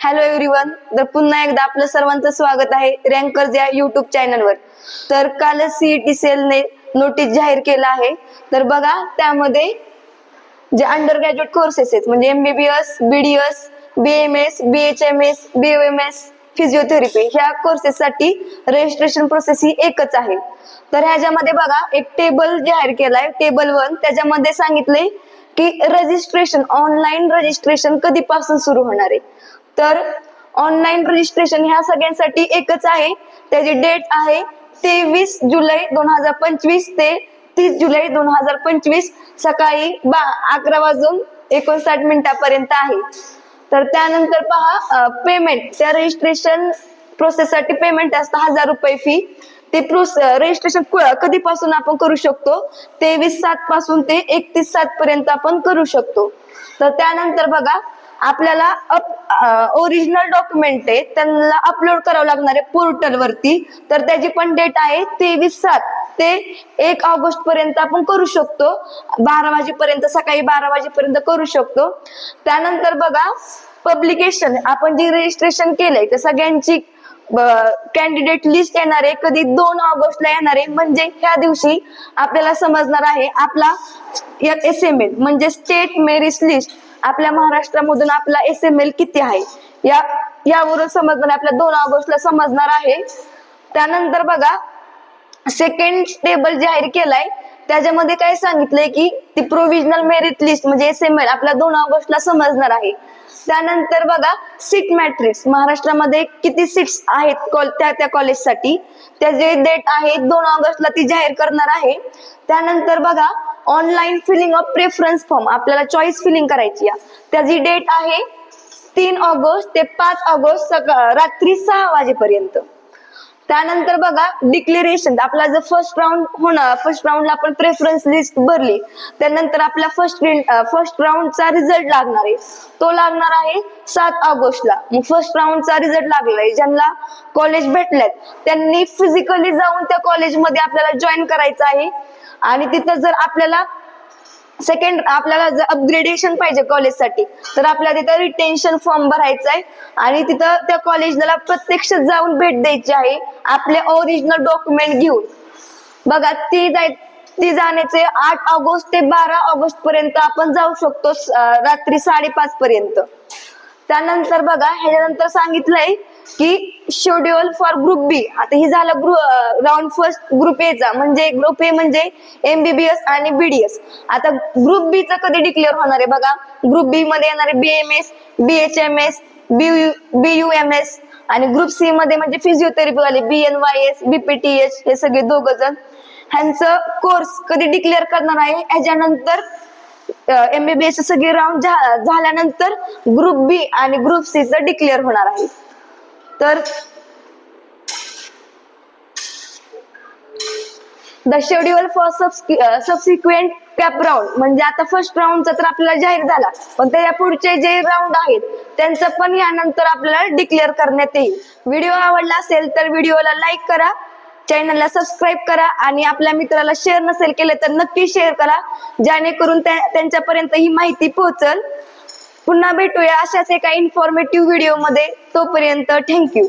Hello everyone तर पुन्हा एकदा आपलं सर्वांचं स्वागत आहे रँकर्स या युट्यूब चॅनलवर तर काल सीईटी सेलने नोटीस जाहीर केला आहे. तर बघा त्यामध्ये जे अंडर ग्रॅज्युएट कोर्सेस आहेत म्हणजे MBBS BDS BMS BHMS BOMS physiotherapy ह्या कोर्सेससाठी रजिस्ट्रेशन प्रोसेस ही एकच आहे. तर ह्याच्यामध्ये बघा एक टेबल जाहीर केलाय. टेबल वन त्याच्यामध्ये सांगितले की रजिस्ट्रेशन ऑनलाईन रजिस्ट्रेशन कधीपासून सुरू होणार आहे? तर ऑनलाईन रजिस्ट्रेशन ह्या सगळ्यांसाठी एकच आहे. त्याची डेट आहे तेवीस जुलै दोन हजार पंचवीस ते तीस जुलै दोन हजार पंचवीस सकाळी बा अकरा वाजून एकोणसाठ मिनिटापर्यंत आहे. तर त्यानंतर पहा पेमेंट त्या रजिस्ट्रेशन प्रोसेससाठी पेमेंट असतं हजार रुपये फी ते प्रोस रजिस्ट्रेशन कधीपासून आपण करू शकतो? तेवीस सात पासून ते एकतीस सात पर्यंत आपण करू शकतो. तर त्यानंतर बघा आपल्याला ओरिजिनल डॉक्युमेंट आहे त्यांना अपलोड करावं लागणार आहे पोर्टल वरती. तर त्याची पण डेट आहे तेवीस सात. ते एक ऑगस्ट पर्यंत आपण करू शकतो. बारा वाजेपर्यंत सकाळी बारा वाजेपर्यंत करू शकतो. त्यानंतर बघा पब्लिकेशन आपण जे रजिस्ट्रेशन केलंय तर सगळ्यांची कॅन्डिडेट लिस्ट येणार आहे. कधी दोन ऑगस्टला येणार आहे. म्हणजे ह्या दिवशी आपल्याला समजणार आहे आपला एस एम एल म्हणजे स्टेट मेरिट लिस्ट आपल्या महाराष्ट्रामधून आपला एस एम एल किती आहे? या यावरून समजणार आपल्या दोन ऑगस्टला समजणार आहे. त्यानंतर बघा सेकंड टेबल जाहीर केलाय. त्याच्यामध्ये काय सांगितलंय की ती प्रोव्हिजनल मेरिट लिस्ट म्हणजे एस एम एल आपल्या दोन ऑगस्टला समजणार आहे. त्यानंतर बघा सीट मॅट्रिक्स महाराष्ट्रामध्ये किती सीट्स आहेत त्या त्या कॉलेजसाठी त्याचे डेट आहे दोन ऑगस्टला ती जाहीर करणार आहे. त्यानंतर बघा online filling of preference form आपल्याला चॉईस फिलिंग करायची आहे. त्याची डेट आहे तीन ऑगस्ट ते पाच ऑगस्ट सकाळ रात्री सहा वाजेपर्यंत. त्यानंतर बघा डिक्लेरेशन आपला जर फर्स्ट राऊंड होणार फर्स्ट राऊंडला आपण प्रेफरन्स लिस्ट भरली त्यानंतर आपला फर्स्ट फर्स्ट राऊंडचा रिझल्ट लागणार आहे. तो लागणार आहे सात ऑगस्टला मग फर्स्ट राऊंडचा रिझल्ट लागलाय आहे. ज्यांना कॉलेज भेटल्यात त्यांनी फिजिकली जाऊन त्या कॉलेजमध्ये आपल्याला जॉईन करायचं आहे. आणि तिथं जर आपल्याला सेकंड आपल्याला जर अपग्रेडेशन पाहिजे कॉलेजसाठी तर आपल्याला तिथं रिटेन्शन फॉर्म भरायचा आहे. आणि तिथं त्या कॉलेजला प्रत्यक्ष जाऊन भेट द्यायची आहे. आपले ओरिजिनल डॉक्युमेंट घेऊन. बघा ती जाय ती जाण्याचे आठ ऑगस्ट ते बारा ऑगस्ट पर्यंत आपण जाऊ शकतो रात्री साडेपाच पर्यंत. त्यानंतर बघा ह्याच्यानंतर सांगितलंय की शेड्युल फॉर ग्रुप बी आता हे झालं group round first group A चा. म्हणजे ग्रुप ए म्हणजे एमबीबीएस आणि बीडीएस आता ग्रुप बी चा कधी डिक्लेअर होणार आहे बघा? ग्रुप बी मध्ये येणार आहे बीएमएस बीएचएमएस एम एस आणि ग्रुप सी मध्ये म्हणजे फिजिओथेरपी वाले B N Y S BPTH हे सगळे दोघ जण ह्यांचं कोर्स कधी डिक्लेअर करणार आहे? ह्याच्यानंतर एमबीबीएस सगळे राऊंड झाल्यानंतर ग्रुप बी आणि ग्रुप सी च डिक्लेअर होणार आहे. तर the schedule for subsequent CAP round म्हणजे आता फर्स्ट राऊंडचा तर आपल्याला जाहीर झाला. पण त्याच्या पुढचे जे राऊंड आहेत त्यांचं पण यानंतर आपल्याला डिक्लेअर करण्यात येईल. व्हिडिओ आवडला असेल तर व्हिडिओला लाईक करा चॅनलला सबस्क्राईब करा आणि आपल्या मित्राला शेअर नसेल केले तर नक्की शेअर करा. जेणेकरून त्यांच्यापर्यंत ही माहिती पोहोचल. पुन्हा भेटूया अशाच एका इन्फॉर्मेटिव्ह व्हिडिओमध्ये. तोपर्यंत थँक्यू